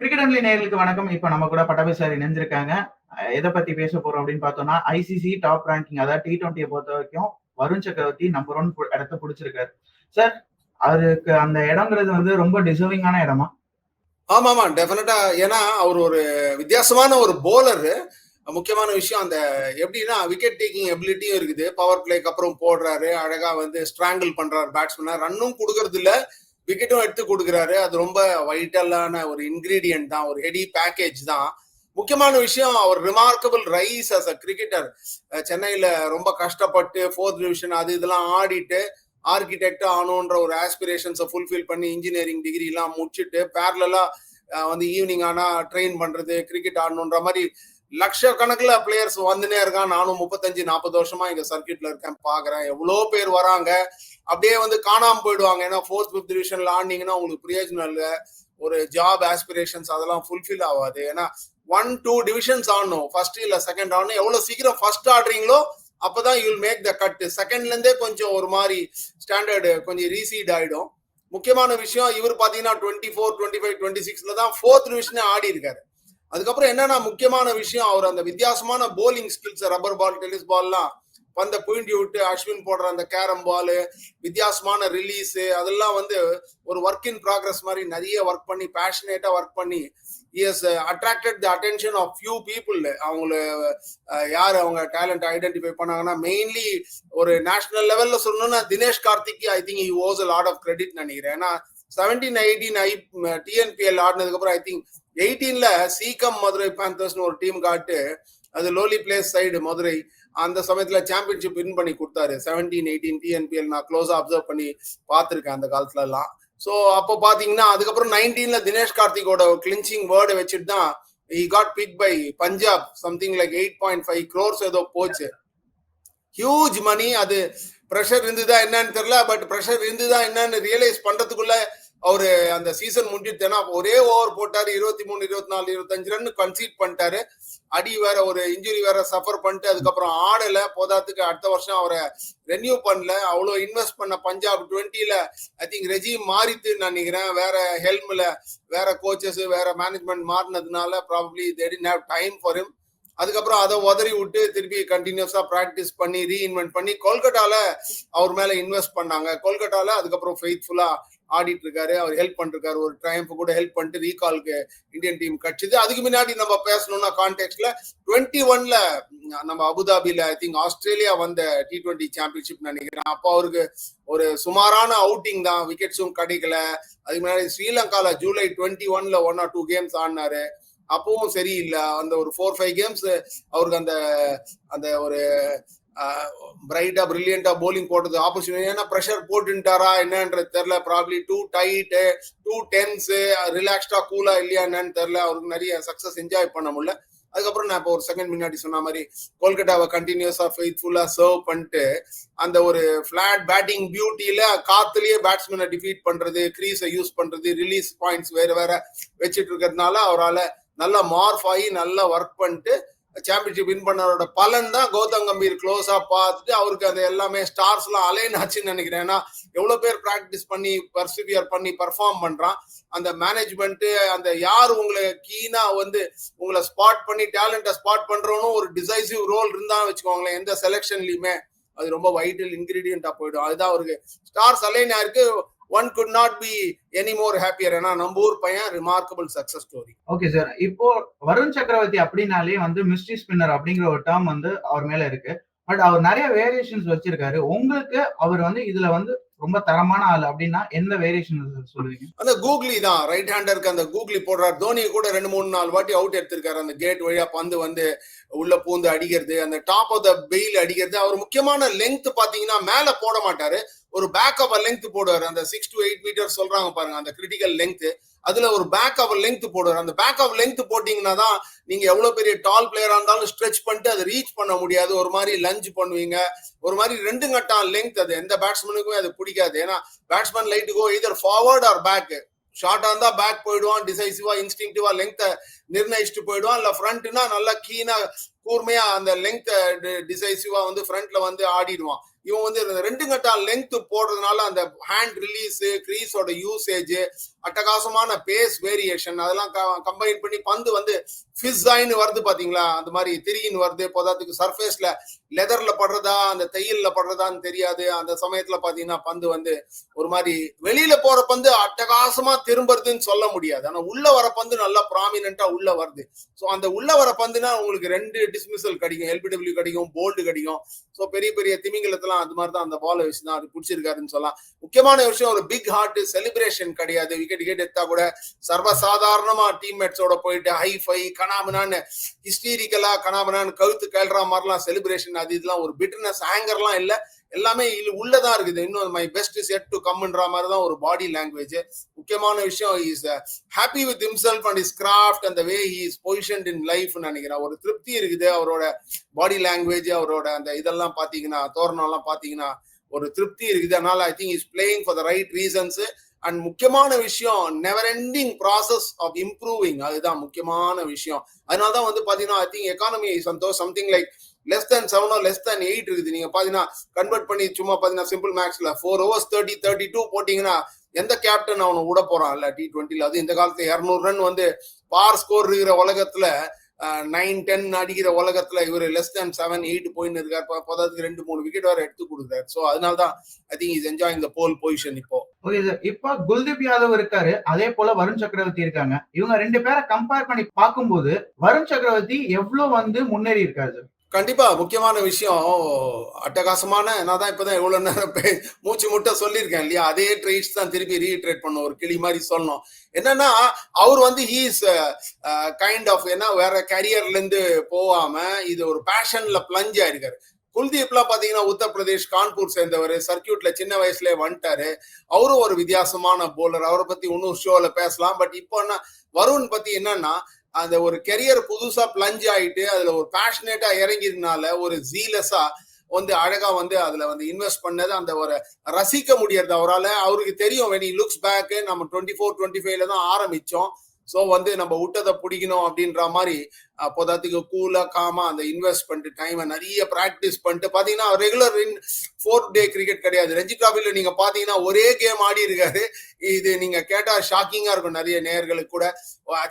Cricket அன்லி நேர்களுக்கு வணக்கம். இப்ப நம்ம கூட பட்டாபி சார் இணைஞ்சிருக்காங்க. எதை பத்தி பேச போறோம் அப்படின்னு பார்த்தோம்னா ஐசிசி டாப் ரேங்கிங் அதாவது டி டுவெண்ட்டியை பொறுத்த வரைக்கும் வருண் சக்கரவர்த்தி நம்பர் ஒன் இடத்த பிடிச்சிருக்காரு. சார் அவருக்கு அந்த இடங்கிறது வந்து ரொம்ப டிசர்விங்கான இடமா? ஆமா ஆமா. டெஃபினட்டா ஏன்னா அவர் ஒரு வித்தியாசமான ஒரு போலர் முக்கியமான விஷயம் அந்த எப்படின்னா விக்கெட் டேக்கிங் எபிலிட்டியும் இருக்குது. பவர் பிளேக்கு அப்புறம் போடுறாரு. அழகா வந்து ஸ்ட்ராங்கிள் பண்றாரு பேட்ஸ்மேனை ரன்னும் கொடுக்கறது இல்லை விக்கெட்டும் எடுத்து கொடுக்குறாரு. அது ரொம்ப வைட்டலான ஒரு இன்கிரீடியன்ட் தான் ஒரு ஹெடி பேக்கேஜ் தான். முக்கியமான விஷயம் அவர் remarkable rise as a cricketer சென்னையில ரொம்ப கஷ்டப்பட்டு ஃபோர்த் டிவிஷன் அது இதெல்லாம் ஆடிட்டு ஆர்கிடெக்ட் ஆகணுன்ற ஒரு ஆஸ்பிரேஷன்ஸை ஃபுல்ஃபில் பண்ணி இன்ஜினியரிங் டிகிரி எல்லாம் முடிச்சுட்டு பேரலா வந்து ஈவினிங் ஆனா ட்ரெயின் பண்றது கிரிக்கெட் ஆடணுன்ற மாதிரி லட்சக்கணக்கில் பிளேயர்ஸ் வந்துனே இருக்கான். நானும் முப்பத்தஞ்சு நாற்பது வருஷமா இங்க சர்க்கியூட்ல இருக்கேன். பாக்குறேன் எவ்வளோ பேர் வராங்க. அப்படியே வந்து காணாமல் போயிடுவாங்க. ஏன்னா ஃபோர்த் ஃபிஃப்த் டிவிஷன்ல ஆடினீங்கன்னா உங்களுக்கு பிரயோஜனம் இல்லை. ஒரு ஜாப் ஆஸ்பிரேஷன்ஸ் அதெல்லாம் ஃபுல்ஃபில் ஆகாது. ஏன்னா ஒன் டூ டிவிஷன்ஸ் ஆடணும். ஃபர்ஸ்ட் இல்லை செகண்ட் ஆடணும். எவ்வளோ சீக்கிரம் ஃபர்ஸ்ட் ஆடுறீங்களோ அப்பதான் யூல் மேக் த கட் செகண்ட்லேருந்தே கொஞ்சம் ஒரு மாதிரி ஸ்டாண்டர்டு கொஞ்சம் ரீசீட் ஆகிடும் முக்கியமான விஷயம் இவர் பார்த்தீங்கன்னா twenty four twenty five twenty சிக்ஸ்ல தான் ஃபோர்த் டிவிஷனே ஆடி இருக்காரு. அதுக்கப்புறம் என்னன்னா முக்கியமான விஷயம் அவர் அந்த வித்தியாசமான bowling skills rubber ball tennis பால்லாம் பந்த புயிண்டி விட்டு அஸ்வின் போடுற அந்த கேரம் பாலு வித்தியாசமான ரிலீஸு அதெல்லாம் வந்து ஒரு ஒர்க் இன் ப்ராக்ரஸ் மாதிரி நிறைய ஒர்க் பண்ணி பேஷனேட்டா ஒர்க் பண்ணி is attracted the attention of few people அவங்கள uh, யார் அவங்க டேலண்ட் ஐடென்டிஃபை பண்ணாங்கன்னா மெயின்லி ஒரு நேஷனல் லெவல்ல சொல்லணும்னா Dinesh Karthik I think he owes a lot of credit நினைக்கிறேன். ஏன்னா செவன்டீன் எயிட்டீன் ஐ டிஎன்பிஎல் ஆடினதுக்கப்புறம் ஐ திங்க் எயிட்டீன்ல சீக்கம் மதுரை பேந்தர்ஸ்னு ஒரு டீம் காட்டு அது லோலி பிளேஸ் சைடு மதுரை. அந்த சமயத்துல சாம்பியன்ஷிப் வின் பண்ணி கொடுத்தாரு. செவன்டீன் எயிட்டீன் டிஎன்பிஎல் நான் க்ளோஸா அப்சர்வ் பண்ணி பார்த்துருக்கேன் அந்த காலத்துல எல்லாம் ஸோ அப்போ பாத்தீங்கன்னா அதுக்கப்புறம் நைன்டீன்ல தினேஷ் கார்த்திகோட கிளின்ச்சிங் வேர்டை வச்சுட்டு தான் he got pick by Punjab something like eight point five crores ஏதோ போச்சு. ஹியூஜ் மணி அது ப்ரெஷர் இருந்துதா என்னன்னு தெரியல பட் ப்ரெஷர் இருந்துதான் என்னன்னு ரியலைஸ் பண்றதுக்குள்ள அவரு அந்த சீசன் முடிஞ்சுட்டேன்னா ஒரே ஓவர் போட்டாரு. இருபத்தி மூணு இருபத்தி நாலு இருபத்தஞ்சு ரன் கன்சீட் பண்ணிட்டாரு. அடி வேற ஒரு இன்ஜுரி வேற சஃபர் பண்ணிட்டு அதுக்கப்புறம் ஆடல. போதாத்துக்கு அடுத்த வருஷம் அவரை ரெனியூ பண்ணல. அவ்வளோ இன்வெஸ்ட் பண்ண பஞ்சாப் டுவெண்ட்டில ஐ திங்க் ரெஜிம் மாறித்து நினைக்கிறேன். வேற ஹெல்ம்ல வேற கோச்சஸ் வேற management மாறினதுனால probably they didn't have time for him அதுக்கப்புறம் அதை உதறி விட்டு திருப்பி கண்டினியூஸா ப்ராக்டிஸ் பண்ணி ரீஇன்வென்ட் பண்ணி கொல்கட்டால அவர் மேல இன்வெஸ்ட் பண்ணாங்க. கொல்கட்டால அதுக்கப்புறம் ஃபெய்த்ஃபுல்லா ஆடிட்டு இருக்காரு அவர் ஹெல்ப் பண்ணிருக்காரு ஒரு டைம் கூட ஹெல்ப் பண்ணிட்டு ரீகால்க்கு இந்தியன் டீம் கட்சிது. அதுக்கு முன்னாடி நம்ம பேசணும்னா கான்டெக்ட்ல டுவெண்ட்டி ஒன்ல நம்ம அபுதாபியில ஐ திங்க் ஆஸ்திரேலியா வந்த டி டுவெண்ட்டி சாம்பியன்ஷிப் நினைக்கிறேன். அப்போ அவருக்கு ஒரு சுமாரான அவுட்டிங் தான். விக்கெட்ஸும் கிடைக்கல. அதுக்கு முன்னாடி ஸ்ரீலங்கால ஜூலை டுவெண்ட்டி ஒன்ல ஒன் ஆர் டூ கேம்ஸ் ஆடினாரு. அப்பவும் சரியில்லை. அந்த ஒரு ஃபோர் ஃபைவ் கேம்ஸ் அவருக்கு அந்த அந்த ஒரு பிரைட்டா பிரில்லியண்டா போலிங் போட்டது ஆப்போசிட் ஏன்னா ப்ரெஷர் போட்டுட்டாரா என்னன்றது தெரியல. Probably too tight too tense ரிலாக்ஸ்டா கூலா இல்லையா என்னன்னு தெரியல. அவருக்கு நிறைய சக்சஸ் என்ஜாய் பண்ண முடியல. அதுக்கப்புறம் நான் இப்போ ஒரு செகண்ட் முன்னாடி சொன்ன மாதிரி கொல்கட்டாவை கண்டினியூஸா ஃபெய்த்ஃபுல்லா சர்வ் பண்ணிட்டு அந்த ஒரு ஃபிளாட் பேட்டிங் பியூட்டியில காத்துலயே பேட்ஸ்மேனை டிஃபீட் பண்றது கிரீஸை யூஸ் பண்றது ரிலீஸ் பாயிண்ட்ஸ் வேற வேற வச்சுட்டு இருக்கிறதுனால அவரால் நல்லா மார்ஃப் ஆகி நல்லா ஒர்க் பண்ணிட்டு சாம்பியன்ஷிப் வின் பண்ணவரோட பலன் தான் கௌதம் கம்பீர் க்ளோஸா பார்த்துட்டு அவருக்கு அது எல்லாமே ஸ்டார்ஸ் எல்லாம் அலைன் ஆச்சுன்னு நினைக்கிறேன். ஏன்னா எவ்வளவு பேர் ப்ராக்டிஸ் பண்ணி பர்சிவியர் பண்ணி பர்ஃபார்ம் பண்றான். அந்த மேனேஜ்மெண்ட் அந்த யார் உங்களை கீனா வந்து உங்களை ஸ்பாட் பண்ணி டேலண்ட்டை ஸ்பாட் பண்றவனும் ஒரு டிசைசிவ் ரோல் இருந்தான்னு வச்சுக்கோங்களேன். எந்த செலெக்ஷன்லயுமே அது ரொம்ப வைட்டல் இன்கிரீடியண்டா போயிடும். அதுதான் அவருக்கு ஸ்டார்ஸ் அலைன் இருக்கு. One could not be any more happier ஏன்னா நம்ம ஊர் பையன் remarkable success story okay sir இப்போ வருண் சக்கரவர்த்தி அப்படின்னாலே வந்து மிஸ்ட்ரி ஸ்பின்னர் அப்படிங்கிற ஒரு டேர்ம் வந்து அவர் மேல இருக்கு. பட் அவர் நிறைய வேரியேஷன்ஸ் வச்சிருக்காரு. உங்களுக்கு அவர் வந்து இதுல வந்து ரொம்ப தரமான ஆள் அப்படின்னா எந்த வேரியேஷன் சொல்லுவீங்க? அந்த கூகுளி தான். ரைட் ஹேண்டருக்கு அந்த கூகுளி போடுறாரு. தோனி கூட ரெண்டு மூணு நாலு வாட்டி அவுட் எடுத்திருக்காரு. அந்த கேட் வழியா பந்து வந்து உள்ள பூந்து அடிக்கிறது. அந்த டாப் ஆஃப் த பெயில் அடிக்கிறது. அவர் முக்கியமான லென்த் பாத்தீங்கன்னா மேல போட மாட்டாரு. ஒரு பேக் அவர் லெங்க் போடுவார். அந்த சிக்ஸ் டு எயிட் மீட்டர் சொல்றாங்க பாருங்க அந்த கிரிட்டிக்கல் லெங்க் அதுல ஒரு பேக் ஆஃப் லெங்க் போடுவார். அந்த பேக் ஆஃப் லெங்க் போட்டீங்கன்னா தான் நீங்க எவ்வளவு பெரிய டால் பிளேயரா இருந்தாலும் ஸ்ட்ரெச் பண்ணிட்டு அதை ரீச் பண்ண முடியாது. ஒரு மாதிரி லஞ்ச் பண்ணுவீங்க. ஒரு மாதிரி ரெண்டு கட்டம் லென்த் அது. எந்த பேட்ஸ்மேனுக்குமே அது பிடிக்காது. ஏன்னா பேட்ஸ்மேன் லைட் கோ இதர் ஃபார்வர்ட் ஆர் பேக் ஷார்ட்டா இருந்தா பேக் போயிடுவான். டிசைசிவா இன்ஸ்டிங்டிவா லென்த்தை நிர்ணயிச்சுட்டு போயிடுவான். இல்ல ஃப்ரண்ட்னா நல்லா கீனா கூர்மையா அந்த லெங்க் டிசைசிவா வந்து ஃப்ரண்ட்ல வந்து ஆடிடுவான். இவன் வந்து இந்த ரெண்டு கட்டா லெங்க் போடுறதுனால அந்த ஹேண்ட் ரிலீஸ் கிரீஸோட யூசேஜ் அட்டகாசமான பேஸ் வேரியேஷன் அதெல்லாம் கம்பைன் பண்ணி பந்து வந்து ஃபிஸ்ஸாயின்னு வருது பாத்தீங்களா? அந்த மாதிரி திரிகின்னு வருது. போதாத்துக்கு சர்ஃபேஸ்ல லெதர்ல படுறதா அந்த தையல்ல படுறதான்னு தெரியாது. அந்த சமயத்துல பாத்தீங்கன்னா பந்து வந்து ஒரு மாதிரி வெளியில போற பந்து அட்டகாசமா திரும்புறதுன்னு சொல்ல முடியாது. ஆனா உள்ள வர பந்து நல்லா ப்ராமினா உள்ள வருது. ஸோ அந்த உள்ள வர பந்துனா உங்களுக்கு ரெண்டு டிஸ்மிசல் கிடைக்கும். எல்பிடபிள்யூ கிடைக்கும் போல்டு கிடைக்கும். ஸோ பெரிய பெரிய திமிங்கலத்தெல்லாம் அது மாதிரி தான் அந்த பால் வச்சு தான் அது பிடிச்சிருக்காருன்னு சொல்லலாம். முக்கியமான விஷயம் ஒரு பிக் ஹார்ட் செலிப்ரேஷன் கிடையாது. விக்கெட் விக்கெட் எடுத்தா கூட சர்வசாதாரணமா டீம்மேட்ஸோட போயிட்டு ஹை ஃபை கனாமினான்னு ஹிஸ்டீரிக்கலா கனாமனான்னு கழுத்து கேள்ற மாதிரிலாம் செலிப்ரேஷன் அது இதெல்லாம் ஒரு பிட்டர்னஸ் ஆங்கர்லாம் இல்லை. எல்லாமே இது உள்ளதான் இருக்குது. இன்னும் மை பெஸ்ட் செட் டு கம்ன்ற மாதிரி தான் ஒரு பாடி லாங்குவேஜ் முக்கியமான விஷயம் is happy with himself and his craft அந்த way he is position in life நினைக்கிறேன். ஒரு திருப்தி இருக்குது. அவரோட பாடி லாங்குவேஜ் அவரோட அந்த இதெல்லாம் பாத்தீங்கன்னா தோரணம் எல்லாம் பாத்தீங்கன்னா ஒரு திருப்தி இருக்குது. அதனால I think is playing for the right reasons and முக்கியமான விஷயம் never ending process of improving அதுதான் முக்கியமான விஷயம். அதனால தான் வந்து பாத்தீங்கன்னா I think economy Santosh something like less than seven o' less than eight இருக்குது. நீங்க பாத்தீங்கன்னா கன்வெர்ட் பண்ணி சும்மா பாத்தீங்கன்னா சிம்பிள் மேக்ஸ்ல four overs thirty thirty two போட்டீங்கன்னா எந்த கேப்டன் அவனை விட போறான் இல்ல டி டுவெண்ட்டில அது இந்த காலத்துல இரநூறு ரன் வந்து பார் ஸ்கோர் இருக்கிற உலகத்துல நைன் டென் அடிக்கிற உலகத்துல இவர் லெஸ் தேன் செவன் எயிட் போயின்னு இருக்காரு. பதாதுக்கு ரெண்டு மூணு விக்கெட் வேற எடுத்து கொடுக்குறாரு. ஸோ அதனால தான் I think is enjoying the pole position இப்போ. ஓகே சார் இப்போ குல்தீப் யாதவ் இருக்காரு. அதே போல வருண் சக்கரவர்த்தி இருக்காங்க. இவங்க ரெண்டு பேரை கம்பேர் பண்ணி பார்க்கும்போது வருண் சக்கரவர்த்தி எவ்வளவு வந்து முன்னேறி இருக்காரு சார் கண்டிப்பா முக்கியமான விஷயம் அட்டகாசமான நான் தான் இப்பதான் எவ்வளவு நேரம் மூச்சு முட்டை சொல்லியிருக்கேன் இல்லையா? அதே ட்ரீட்ஸ் தான் திருப்பி ரீட்ரேட் பண்ணும் ஒரு கிளி மாதிரி சொல்லணும். என்னன்னா அவர் வந்து ஹீஸ் கைண்ட் ஆஃப் என்ன வேற கரியர்ல இருந்து போகாம இது ஒரு பேஷன்ல பிளஞ்ச் ஆயிருக்காரு. குல்தீப்லாம் பாத்தீங்கன்னா உத்தரப்பிரதேஷ் கான்பூர் சேர்ந்தவர் சர்க்கியூட்ல சின்ன வயசுல வந்துட்டாரு. அவரும் ஒரு வித்தியாசமான போலர் அவரை பத்தி இன்னும் ஷோல பேசலாம். பட் இப்போ என்ன வருண் பத்தி என்னன்னா அந்த ஒரு கெரியர் புதுசா பிளஞ்ச் ஆயிட்டு அதுல ஒரு பேஷனேட்டா இறங்கினால ஒரு ஜீலஸா வந்து அழகா வந்து அதுல வந்து இன்வெஸ்ட் பண்ணது அந்த ஒரு ரசிக்க முடியறது அவரால் அவருக்கு தெரியும் வெனி லுக்ஸ் பேக் நம்ம டுவெண்ட்டி ஃபோர் டுவெண்ட்டி ஃபைவ்ல தான் ஆரம்பிச்சோம். ஸோ வந்து நம்ம விட்டதை பிடிக்கணும் அப்படின்ற மாதிரி அப்போதாத்துக்கு கூலா காமா அந்த இன்வெஸ்ட் பண்ணிட்டு டைமை நிறைய ப்ராக்டிஸ் பண்ணிட்டு பார்த்தீங்கன்னா regular in four day cricket கிடையாது. ரஞ்சி டிராஃபில நீங்க பாத்தீங்கன்னா ஒரே கேம் ஆடி இருக்காரு. இது நீங்க கேட்டா ஷாக்கிங்கா இருக்கும் நிறைய நேர்களுக்கு கூட.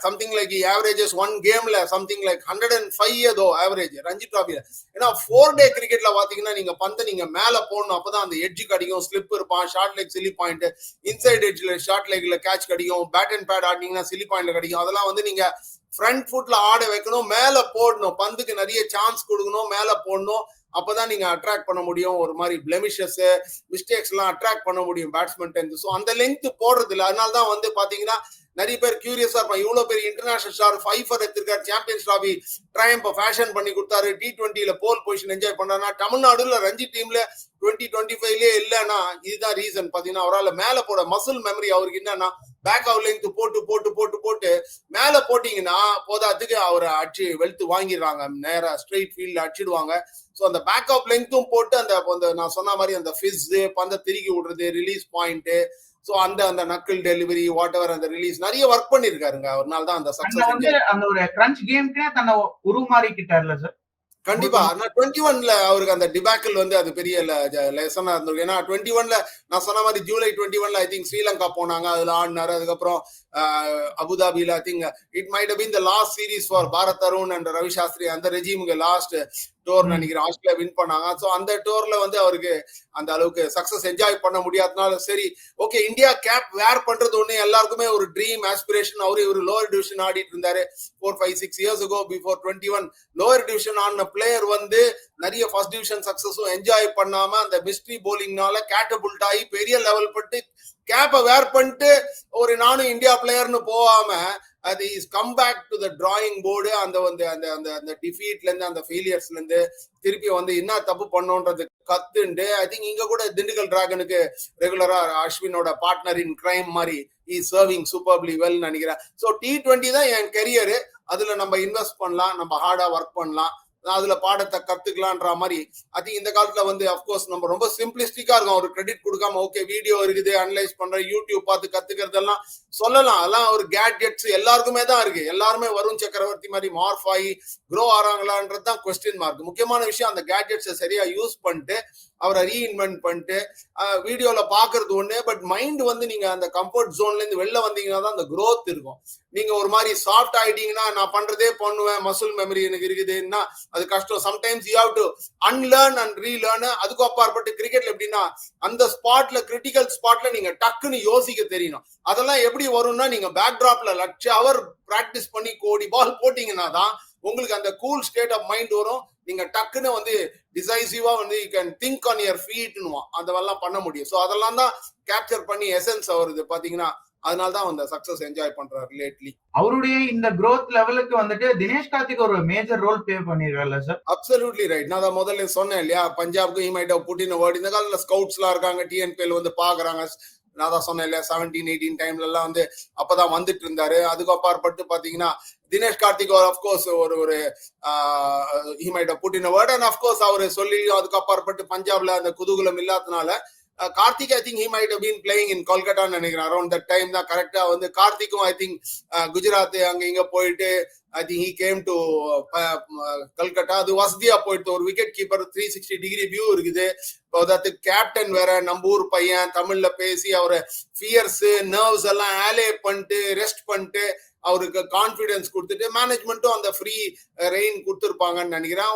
சம்திங் லைக் ஆவரேஜஸ் ஒன் கேம்ல something like hundred and five ஏதோ ஆவரேஜ் ரஞ்சி டிராஃபில ஏன்னா ஃபோர் டே கிரிக்கெட்ல பாத்தீங்கன்னா நீங்க பந்து நீங்க மேல போடணும். அப்பதான் அந்த எட்ஜ் கிடைக்கும். ஸ்லிப் இருப்பான் short leg silly point inside எட்ஜ்ல short லெக்ல கேட்ச் கிடைக்கும். பேட் அண்ட் பேட் ஆடினீங்கன்னா சிலி பாயிண்ட்ல கிடைக்கும். அதெல்லாம் வந்து நீங்க ஃப்ரண்ட் ஃபுட்ல ஆட வைக்கணும் மேல போடணும். பந்துக்கு நிறைய சான்ஸ் கொடுக்கணும் மேல போடணும். அப்பதான் நீங்க அட்ராக்ட் பண்ண முடியும். ஒரு மாதிரி பிளெமிஷஸ் மிஸ்டேக்ஸ் எல்லாம் அட்ராக்ட் பண்ண முடியும் பேட்ஸ்மேன் ஸோ அந்த லென்த் போடுறது இல்லை. அதனால தான் வந்து பாத்தீங்கன்னா நிறைய பேர் கியூரியஸா இருப்பாங்க. இவ்வளவு பெரிய இன்டர்நேஷனல் ஸ்டார் ஃபைஃபர் எடுத்திருக்காரு. சாம்பியன்ஸ் டிராபி ட்ரையம்ப ஃபேஷன் பண்ணி கொடுத்தாரு. டி டுவெண்ட்டில போல் பொசிஷன் என்ஜாய் பண்றாருன்னா தமிழ்நாடுல ரஞ்சி டீம்ல டுவெண்ட்டி டுவெண்ட்டி ஃபைவ்லயே இல்லைன்னா இதுதான் ரீசன் பாத்தீங்கன்னா அவரால் மேல போட மசில் மெமரி அவருக்கு என்னன்னா பேக் அவுட் லெங்க் போட்டு போட்டு போட்டு மேல போட்டீங்கன்னா போதாத்துக்கு அவரை அடிச்சு வெளுத்து வாங்கிடுறாங்க. நேரா ஸ்ட்ரெயிட் ஃபீல்ட்ல அடிச்சிடுவாங்க. ஸோ அந்த பேக் ஆஃப் லெங்க்கும் போட்டு அந்த நான் சொன்ன மாதிரி அந்த ஃபிஸ் பந்த திருக்கி விடுறது ரிலீஸ் பாயிண்ட் ஸோ அந்த அந்த நக்கிள் டெலிவரி வாட் எவர் அந்த ரிலீஸ் நிறைய ஒர்க் பண்ணிருக்காருங்க ஒரு நாள் தான் அந்த சக்சஸ் அந்த ஒரு கிரன்ச் கேம்க்கே தன்னை உருமாறிக்கிட்டார்ல சார் கண்டிப்பா. ஆனா டுவெண்ட்டி ஒன்ல அவருக்கு அந்த டிபாக்கிள் வந்து அது பெரிய லெசனா இருந்திருக்கு ஏன்னா டுவெண்ட்டி ஒன்ல நான் சொன்ன மாதிரி ஜூலை டுவெண்ட்டி ஒன்ல ஐ திங்க் ஸ்ரீலங்கா போனாங்க. அதுல ஆடினாரு. அதுக்கப்புறம் அபுதாபில I think it might been the last series for Bharat Tarun and Ravi Shastri அந்த ரெஜிமுக்கு லாஸ்ட் டோர் நினைக்கிறேன். ஆஸ்திரேலியா வின் பண்ணாங்க. ஸோ அந்த டோர்ல வந்து அவருக்கு அந்த அளவுக்கு சக்சஸ் என்ஜாய் பண்ண முடியாதனால சரி ஓகே இந்தியா கேப் வேர் பண்றது ஒண்ணு எல்லாருக்குமே ஒரு ட்ரீம் ஆஸ்பிரேஷன் அவரு இவர் லோவர் டிவிஷன் ஆடிட்டு இருந்தாரு. Four five six years go before twenty one lower division ஆடின பிளேயர் வந்து நிறைய ஃபர்ஸ்ட் டிவிஷன் சக்சஸும் என்ஜாய் பண்ணாம அந்த மிஸ்ட்ரி போலிங்னால கேட்டபுல்ட் ஆகி பெரிய லெவல் பட்டு கேப்பை வேர் பண்ணிட்டு ஒரு நானும் இந்தியா பிளேயர்னு போகாம அது is come back to the drawing board அந்த வந்து அந்த அந்த அந்த டிஃபீட்ல இருந்து அந்த ஃபெயிலியர்ஸ்ல இருந்து திருப்பி வந்து என்ன தப்பு பண்ணோன்றது கத்துண்டு ஐ திங்க் இங்க கூட திண்டுக்கல் டிராகனுக்கு ரெகுலரா அஸ்வினோட பார்ட்னர் இன் கிரைம் மாதிரி இ சர்விங் சூப்பர்லி வெல் நினைக்கிறேன். ஸோ டி ட்வெண்ட்டி தான் என் கெரியரு அதுல நம்ம இன்வெஸ்ட் பண்ணலாம் நம்ம ஹார்டா ஒர்க் பண்ணலாம். அதுல பாடத்தை கத்துக்கலான்ற மாதிரி. அது இந்த காலத்துல வந்து அப்கோர்ஸ் நம்ம ரொம்ப சிம்பிளிஸ்டிக்கா இருக்கும். ஒரு கிரெடிட் கொடுக்காம ஓகே வீடியோ இருக்குது அனலைஸ் பண்ற யூடியூப் பார்த்து கத்துக்கிறதெல்லாம் சொல்லலாம். அதெல்லாம் ஒரு கேட்ஜெட்ஸ் எல்லாருக்குமே தான் இருக்கு. எல்லாருமே வருண் சக்கரவர்த்தி மாதிரி மார்ஃப் ஆகி க்ரோ ஆறாங்களான்றது தான் கொஸ்டின் மார்க் முக்கியமான விஷயம் அந்த கேட்ஜெட்ஸை சரியா யூஸ் பண்ணிட்டு அவரை ரீஇன்வென்ட் பண்ணிட்டு வீடியோல பாக்குறது ஒண்ணு பட் மைண்ட் வந்து நீங்க அந்த கம்ஃபர்ட் ஜோன்ல இருந்து வெளில வந்தீங்கன்னா தான் அந்த க்ரோத் இருக்கும். நீங்க ஒரு மாதிரி சாஃப்ட் ஆயிட்டீங்கன்னா நான் பண்றதே பண்ணுவேன் மசில் மெமரி எனக்கு இருக்குதுன்னா அது கஷ்டம். Sometimes you have to unlearn and relearn அதுக்கும் அப்பாற்பட்டு கிரிக்கெட்ல எப்படின்னா அந்த ஸ்பாட்ல கிரிட்டிக்கல் ஸ்பாட்ல நீங்க டக்குன்னு யோசிக்க தெரியணும். அதெல்லாம் எப்படி வரும்னா நீங்க பேக் டிராப்ல லட்ச அவர் பிராக்டிஸ் பண்ணி கோடி பால் போட்டீங்கன்னா தான் உங்களுக்கு அந்த கூல் ஸ்டேட் ஆஃப் மைண்ட் வரும். நீங்க டக்குன்னு வந்து டிசைசிவா வந்து you can think on your ஃபீட்னுவான் அதெல்லாம் பண்ண முடியும். ஸோ அதெல்லாம் தான் கேப்சர் பண்ணி எசன்ஸ் வருது பாத்தீங்கன்னா அதனால தான் அந்த சக்சஸ் என்ஜாய் பண்றாரு லேட்லி அவருடைய இந்த growth லெவலுக்கு வந்துட்டு தினேஷ் கார்த்திக் ஒரு மேஜர் ரோல் ப்ளே பண்ணிருக்காருல்ல சார் அப்சல்யூட்லி ரைட் நான் அதை முதல்ல சொன்னேன் இல்லையா? பஞ்சாப்க்கு இமைட் புட்டின் வேர்டு இந்த காலத்துல ஸ்கவுட்ஸ்லாம் இருக்காங்க டிஎன்பிஎல் வந்து பாக்குறாங்க. நான் தான் சொன்னேன் இல்லையா செவன்டீன் எயிட்டீன் டைம்ல எல்லாம் வந்து அப்பதான் வந்துட்டு இருந்தாரு. அதுக்கு அப்பாற்பட்டு பாத்தீங்கன்னா தினேஷ் கார்த்திக் அப்கோர்ஸ் ஒரு ஒரு ஹிமைட புட்டின வேர்ட் அண்ட் அப்கோர்ஸ் அவர் சொல்லி அதுக்கு அப்பாற்பட்டு பஞ்சாப்ல அந்த குதூகலம் இல்லாதனால Karthik I think he might been playing in கொல்கட்டான்னு நினைக்கிறேன் அரௌண்ட் தட் டைம் தான் கரெக்டா வந்து கார்த்திக்கும் ஐ திங்க் குஜராத் அங்க இங்க போயிட்டு I think he came to Calcutta அது வசதியா போயிட்டு ஒரு wicketkeeper three sixty degree view இருக்குது. அதாவது கேப்டன் வேற நம்ம ஊர் பையன் தமிழ்ல பேசி அவரை ஃபியர்ஸ் நர்வ்ஸ் எல்லாம் ஆலே பண்ணிட்டு ரெஸ்ட் பண்ணிட்டு அவருக்கு கான்ஃபிடன்ஸ் கொடுத்துட்டு மேனேஜ்மெண்ட்டும் அந்த ஃப்ரீ ரெயின் uh, கொடுத்துருப்பாங்கன்னு நினைக்கிறேன்.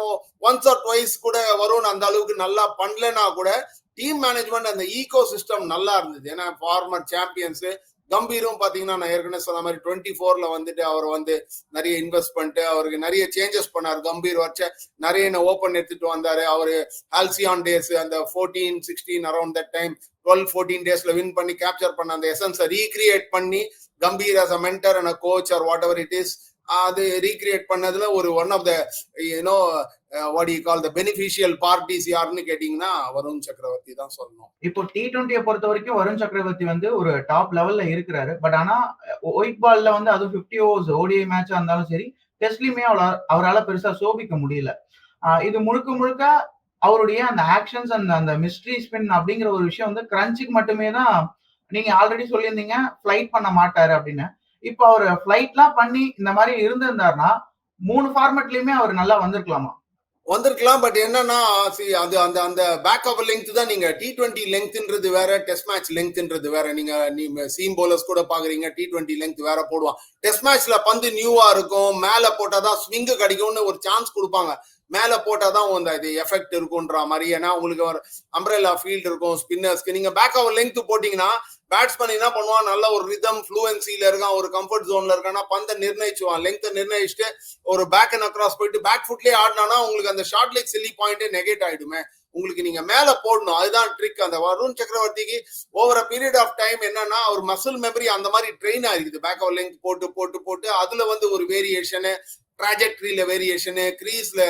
ஒன்ஸ் ஆர் ட்வைஸ் கூட வரும்னு அந்த அளவுக்கு நல்லா பண்ணலன்னா கூட டீம் மேனேஜ்மெண்ட் அந்த ஈகோ சிஸ்டம் நல்லா இருந்தது. ஏன்னா ஃபார்மர் சாம்பியன்ஸ் கம்பீரும் பாத்தீங்கன்னா நான் ஏற்கனவே சொன்ன மாதிரி டுவெண்ட்டி ஃபோர்ல வந்துட்டு அவர் வந்து நிறைய இன்வெஸ்ட் பண்ணிட்டு அவருக்கு நிறைய சேஞ்சஸ் பண்ணார். கம்பீர் வச்ச நிறைய ஓப்பன் எடுத்துட்டு வந்தாரு. அவரு ஹால்சியான் டேஸ் அந்த fourteen sixteen around that time twelve fourteen டேஸ்ல வின் பண்ணி கேப்சர் பண்ண அந்த எசன்ஸை ரீக்ரியேட் பண்ணி Gambhir as a mentor and a coach or whatever it is அது ரீக்ரியேட் பண்ணதுல ஒரு one of the you know what you call the beneficial parties யாருன்னு கேட்டீங்கன்னா வருண் சக்கரவர்த்தி தான் சொல்லணும். இப்போ டி டுவெண்ட்டியை பொறுத்த வரைக்கும் வருண் சக்கரவர்த்தி வந்து ஒரு டாப் லெவல்ல இருக்கிறாரு. பட் ஆனா ஒயிட் பால்ல வந்து அதுவும் பிப்டி ஓவர்ஸ் ஓடிஐ மேட்சா இருந்தாலும் சரி டெஸ்ட்லயுமே அவரால் பெருசா சோபிக்க முடியல. இது முழுக்க முழுக்க அவருடைய அந்த ஆக்ஷன்ஸ் அந்த அந்த மிஸ்ட்ரி ஸ்பின் அப்படிங்கிற ஒரு விஷயம் வந்து கிரன்ச்சுக்கு மட்டுமே தான் நீங்க ஆல்ரெடி சொல்லியிருந்தீங்க ஃபிளைட் பண்ண மாட்டாரு அப்படின்னு. இப்போ அவர் ஃபிளைட்லாம் பண்ணி இந்த மாதிரி இருந்திருந்தாருன்னா மூணு ஃபார்மேட்லயுமே அவர் நல்லா வந்திருக்கலாமா? வந்திருக்கலாம் பட் என்னன்னா சி அது அந்த அந்த பேக் ஆஃப் லெங்க் தான் நீங்க டி டுவெண்ட்டி லெங்க்ன்றது வேற டெஸ்ட் மேட்ச் லெங்க்ன்றது வேற. நீங்க நீங்க சீம் போலர்ஸ் கூட பாக்குறீங்க டி டுவெண்ட்டி லெங்க் வேற போடுவான். டெஸ்ட் மேட்ச்ல பந்து நியூவா இருக்கும் மேல போட்டாதான் ஸ்விங்கு கிடைக்கும்னு ஒரு சான்ஸ் கொடுப்பாங்க. மேல போட்டாதான் அந்த இது எஃபெக்ட் இருக்கும்ன்ற மாதிரி. ஏன்னா உங்களுக்கு ஒரு அம்ப்ரெல்லா ஃபீல்டு இருக்கும் ஸ்பின்னர்ஸ்க்கு நீங்க பேக் ஆஃப் லெங்க் போட்டீங்கன்னா பேட்ஸ்மேன் என்ன பண்ணுவான்? நல்ல ஒரு ரிதம் ஃப்ளூவன்சில இருக்கான் ஒரு கம்ஃபர்ட் ஜோன்ல இருக்கான்னா பந்தை நிர்ணயிச்சுவான். லெங்க் நிர்ணயிச்சுட்டு ஒரு பேக் அண்ட் அக்ராஸ் போயிட்டு பேக் ஃபுட்லயே ஆடினானா உங்களுக்கு அந்த ஷார்ட் லெக் சில்லி பாயிண்டே நெகேட் ஆயிடுமே. உங்களுக்கு நீங்க மேல போடணும். அதுதான் ட்ரிக் அந்த வருண் சக்கரவர்த்திக்கு over a period of time என்னன்னா அவர் மசில் மெமரி அந்த மாதிரி ட்ரெயின் ஆயிருக்குது. பேக் ஆஃப் லெங்க் போட்டு போட்டு போட்டு அதுல வந்து ஒரு வேரியேஷனு ட்ராஜெக்டரியில வேரியேஷனு கிரீஸ்ல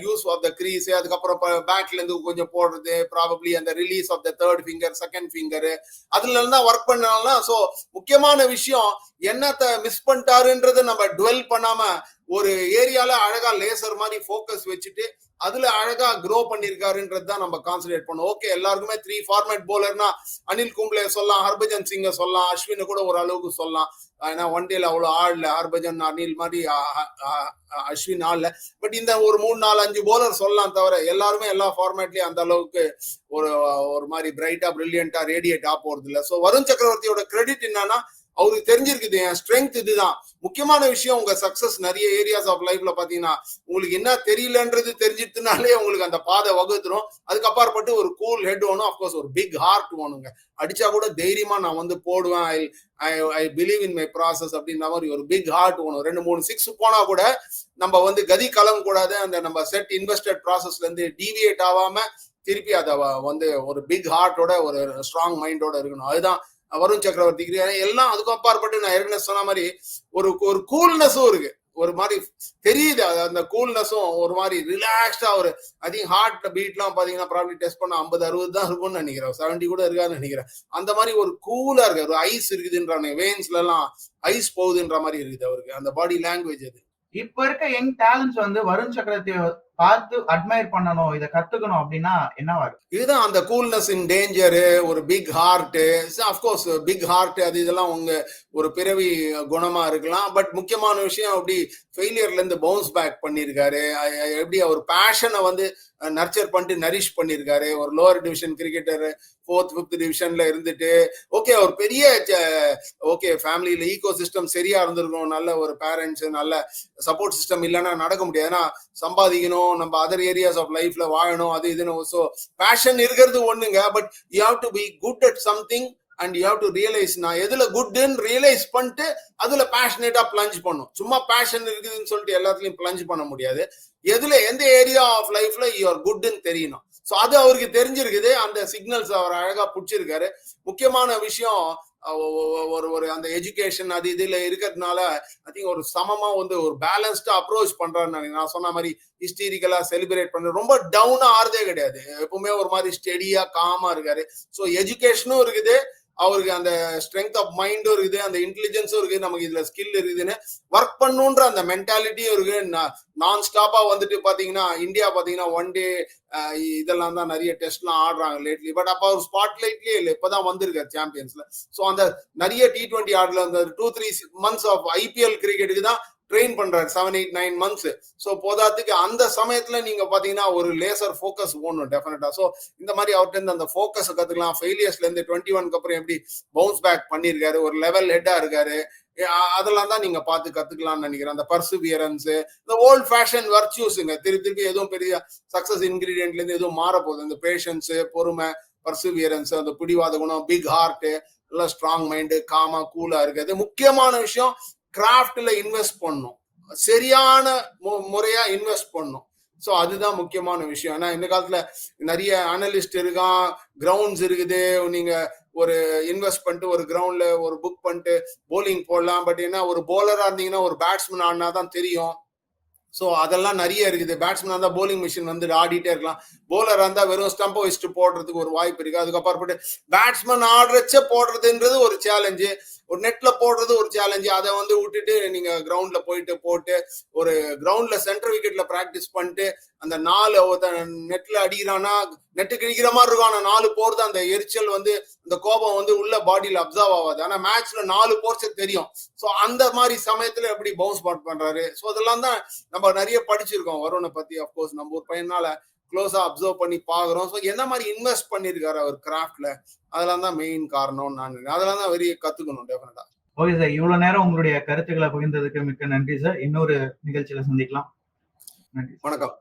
யூஸ் ஆஃப் த கிரீஸ் அதுக்கப்புறம் பேக்ல இருந்து கொஞ்சம் போடுறது ப்ராபப்ளி அந்த release of the third finger second finger அதுல இருந்தா ஒர்க் பண்ணலாம் ஸோ முக்கியமான விஷயம் என்னத்த மிஸ் பண்ணிட்டாருன்றதை நம்ம டுவெல் பண்ணாம ஒரு ஏரியால அழகா லேசர் மாதிரி ஃபோக்கஸ் வச்சுட்டு அதுல அழகா க்ரோ பண்ணிருக்காருன்றது தான் நம்ம கான்சன்ட்ரேட் பண்ணோம். ஓகே எல்லாருக்குமே த்ரீ ஃபார்மேட் போலர்னா அனில் கும்ப்ளே சொல்லலாம் ஹர்பஜன் சிங்க சொல்லலாம் அஸ்வினை கூட ஒரு அளவுக்கு சொல்லலாம். ஏன்னா ஒன் டேல அவ்வளவு ஆடல ஹர்பஜன் அனில் மாதிரி அஸ்வின் ஆடல பட் இந்த ஒரு மூணு நாலு அஞ்சு போலர் சொல்லலாம் தவிர எல்லாருமே எல்லா ஃபார்மேட்லயும் அந்த அளவுக்கு ஒரு ஒரு மாதிரி பிரைட்டா பிரில்லியண்டா ரேடியேட் ஆ போறது இல்லை ஸோ வருண் சக்கரவர்த்தியோட கிரெடிட் என்னன்னா அவருக்கு தெரிஞ்சிருக்குது என் ஸ்ட்ரென்த் இதுதான். முக்கியமான விஷயம் உங்க சக்சஸ் நிறைய ஏரியாஸ் ஆஃப் லைஃப்ல பாத்தீங்கன்னா உங்களுக்கு என்ன தெரியலன்றது தெரிஞ்சிட்டுனாலே உங்களுக்கு அந்த பாதை வகுத்துரும். அதுக்கு அப்பாற்பட்டு ஒரு கூல் ஹெட் வேணும் அப்கோர்ஸ் ஒரு பிக் ஹார்ட் வேணுங்க அடிச்சா கூட தைரியமா நான் வந்து போடுவேன். I I I believe in my process அப்படின்ற மாதிரி ஒரு பிக் ஹார்ட் வேணும் ரெண்டு மூணு சிக்ஸ் போனா கூட நம்ம வந்து கதி கலங்க கூடாது. அந்த நம்ம செட் இன்வெஸ்டட் ப்ராசஸ்ல இருந்து டிவியேட் ஆகாம திருப்பி அதை வந்து ஒரு பிக் ஹார்ட்டோட ஒரு ஸ்ட்ராங் மைண்டோட இருக்கணும். அதுதான் வருண் சக்கரவர்த்திக்கு ஏன்னா எல்லாம் அதுக்கும் அப்பாற்பட்டு நான் ஏற்கனவே சொன்ன மாதிரி ஒரு ஒரு கூல்னஸும் இருக்கு. ஒரு மாதிரி தெரியுது. அது அந்த கூல்னஸும் ஒரு மாதிரி ரிலாக்ஸ்டா ஒரு ஐ திங்க் ஹார்ட் பீட்லாம் பாத்தீங்கன்னா ப்ராப்ளி டெஸ்ட் பண்ண ஐம்பது அறுபது தான் இருக்கும்னு நினைக்கிறேன். செவன்டி கூட இருக்கான்னு நினைக்கிறேன். அந்த மாதிரி ஒரு கூலா இருக்கு. ஒரு ஐஸ் இருக்குதுன்றானே வெயின்ஸ்ல எல்லாம் ஐஸ் போகுதுன்ற மாதிரி இருக்குது அவருக்கு. அந்த பாடி லாங்குவேஜ் அது. இப்ப இருக்க யங் டேலண்ட்ஸ் வந்து வருண் சக்கரவர்த்தி பார்த்து அட்மையர் பண்ணணும் இதை கத்துக்கணும் அப்படின்னா என்னவா இருக்கு இதுதான் அந்த கூல்னஸ் இன் டேஞ்சரு ஒரு big heart of course big heart அது இதெல்லாம் உங்க ஒரு பிறவி குணமா இருக்கலாம். பட் முக்கியமான விஷயம் அப்படி ஃபெயிலியர்ல இருந்து பவுன்ஸ் பேக் பண்ணியிருக்காரு எப்படி அவர் பேஷனை வந்து நர்ச்சர் பண்ணிட்டு நரிஷ் பண்ணியிருக்காரு ஒரு lower division cricketer fourth fifth டிவிஷன்ல இருந்துட்டு ஓகே ஒரு பெரிய ஓகே ஃபேமிலியில ஈகோ சிஸ்டம் சரியா இருந்திருக்கும். நல்ல ஒரு பேரண்ட்ஸ் நல்ல சப்போர்ட் சிஸ்டம் இல்லைன்னா நடக்க முடியாது. ஏன்னா சம்பாதிக்கணும் நம்ம அதர் ஏரியாஸ் ஆஃப் லைஃப்ல வாழணும் அது இதுன்னு. ஸோ பேஷன் இருக்கிறது ஒண்ணுங்க but you have to be good at something and you have to realise நான் எதுல குட்னு ரியலைஸ் பண்ணிட்டு அதுல பேஷனேட்டா பிளஞ்ச் பண்ணும். சும்மா பேஷன் இருக்குதுன்னு சொல்லிட்டு எல்லாத்துலயும் பிளஞ்ச் பண்ண முடியாது. எதுல எந்த ஏரியா ஆஃப் லைஃப்ல யூ ஆர் குட்னு தெரியணும். ஸோ அது அவருக்கு தெரிஞ்சிருக்குது. அந்த சிக்னல்ஸ் அவர் அழகா பிடிச்சிருக்காரு. முக்கியமான விஷயம் ஒரு ஒரு அந்த எஜுகேஷன் அது இதுல இருக்கிறதுனால ஐ திங்க் ஒரு சமமா வந்து ஒரு பேலன்ஸ்டா அப்ரோச் பண்றாரு நான் சொன்ன மாதிரி ஹிஸ்டீரிக்கலா செலிப்ரேட் பண்ண ரொம்ப டவுனா ஆறுதே கிடையாது. எப்பவுமே ஒரு மாதிரி ஸ்டெடியா காமா இருக்காரு. ஸோ எஜுகேஷனும் இருக்குது. அவருக்கு அந்த ஸ்ட்ரென்த் ஆஃப் மைண்டும் இருக்குது அந்த இன்டெலிஜென்ஸும் இருக்குது நமக்கு இதுல ஸ்கில் இருக்குதுன்னு ஒர்க் பண்ணுன்ற அந்த மென்டாலிட்டியும் இருக்கு நான் ஸ்டாப்பா வந்துட்டு பாத்தீங்கன்னா இந்தியா பாத்தீங்கன்னா ஒன் டே இதெல்லாம் தான் நிறைய டெஸ்ட்லாம் ஆடுறாங்க லேட்லி பட் அப்ப அவர் ஸ்பாட் லைட்லயே இல்லை இப்பதான் வந்திருக்காரு சாம்பியன்ஸ்ல ஸோ அந்த நிறைய டி டுவெண்ட்டி ஆடல அந்த two three months of IPL கிரிக்கெட்டுக்கு தான் ட்ரெயின் பண்றாரு seven eight nine months so போதாத்துக்கு அந்த சமயத்துல நீங்க பாத்தீங்கன்னா ஒரு லேசர் ஃபோக்கஸ் போகணும் டெஃபினட்டா ஸோ இந்த மாதிரி அவர்கிட்ட இருந்து அந்த ஃபோக்கஸ் கத்துக்கலாம். ஃபெயிலியர்ஸ்ல இருந்து டுவெண்ட்டி ஒன்க்கு அப்புறம் எப்படி பவுன்ஸ் பேக் பண்ணியிருக்காரு ஒரு லெவல் ஹெட்டா இருக்காரு. அதெல்லாம் தான் நீங்க பார்த்து கத்துக்கலாம்னு நினைக்கிறேன். அந்த பர்சுபியரன்ஸ் இந்த ஓல்ட் ஃபேஷன் வர்ச்சியூஸுங்க திருப்பி திருப்பி எதுவும் பெரிய சக்சஸ் இன்கிரீடியன்ட்ல இருந்து எதுவும் மாற போகுது இந்த பேஷன்ஸ் பொறுமை பர்சுவியரன்ஸ் அந்த பிடிவாத குணம் பிக் ஹார்ட் எல்லாம் ஸ்ட்ராங் மைண்டு காமா கூலா இருக்குது முக்கியமான விஷயம். கிராஃப்ட்ல இன்வெஸ்ட் பண்ணும். சரியான மு- முறையா இன்வெஸ்ட் பண்ணும். ஸோ அதுதான் முக்கியமான விஷயம். ஏன்னா இந்த காலத்துல நிறைய அனலிஸ்ட் இருக்கான் கிரவுண்ட்ஸ் இருக்குது. நீங்க ஒரு இன்வெஸ்ட் பண்ணிட்டு ஒரு கிரவுண்ட்ல ஒரு புக் பண்ணிட்டு போலிங் போடலாம். பட் என்ன ஒரு போலரா இருந்தீங்கன்னா ஒரு பேட்ஸ்மேன் ஆடினா தான் தெரியும். ஸோ அதெல்லாம் நிறைய இருக்குது. பேட்ஸ்மேன் இருந்தால் போலிங் மிஷின் வந்து ஆடிட்டே இருக்கலாம். போலராக இருந்தால் வெறும் ஸ்டம்பை வச்சுட்டு போடுறதுக்கு ஒரு வாய்ப்பு இருக்கு. அதுக்கப்புறப்பட்டு பேட்ஸ்மேன் ஆடுறச்சே போடுறதுன்றது ஒரு சேலஞ்சு ஒரு நெட்ல போடுறது ஒரு சேலஞ்சு அதை வந்து விட்டுட்டு நீங்க கிரவுண்ட்ல போயிட்டு போட்டு ஒரு கிரவுண்ட்ல சென்டர் விக்கெட்ல பிராக்டிஸ் பண்ணிட்டு அந்த நாலு நெட்ல அடிக்கிறான்னா நெட்டுக்கு அடிக்கிற மாதிரி இருக்கும். ஆனா நாலு போறது அந்த எரிச்சல் வந்து அந்த கோபம் வந்து உள்ள பாடியில அப்சர்வ் ஆகாது. ஆனா மேட்ச்ல நாலு போர்ஸ் தெரியும். ஸோ அந்த மாதிரி சமயத்துல எப்படி பவுன்ஸ் பேக் பண்றாரு? ஸோ அதெல்லாம் தான் நம்ம நிறைய படிச்சிருக்கோம். வருணை பத்தி அப்கோர்ஸ் நம்ம ஒரு பையனால க்ளோஸா அப்சர்வ் பண்ணி பாக்குறோம் ஸோ என்ன மாதிரி இன்வெஸ்ட் பண்ணிருக்காரு அவர் கிராஃப்ட்ல அதெல்லாம் தான் மெயின் காரணம்னு நான் அதெல்லாம் தான் வெறிய கத்துக்கணும் டெஃபினட்டா ஓகே சார் இவ்வளவு நேரம் உங்களுடைய கருத்துக்களை பகிர்ந்ததுக்கு மிக்க நன்றி சார் இன்னொரு நிகழ்ச்சியில சந்திக்கலாம். நன்றி வணக்கம்.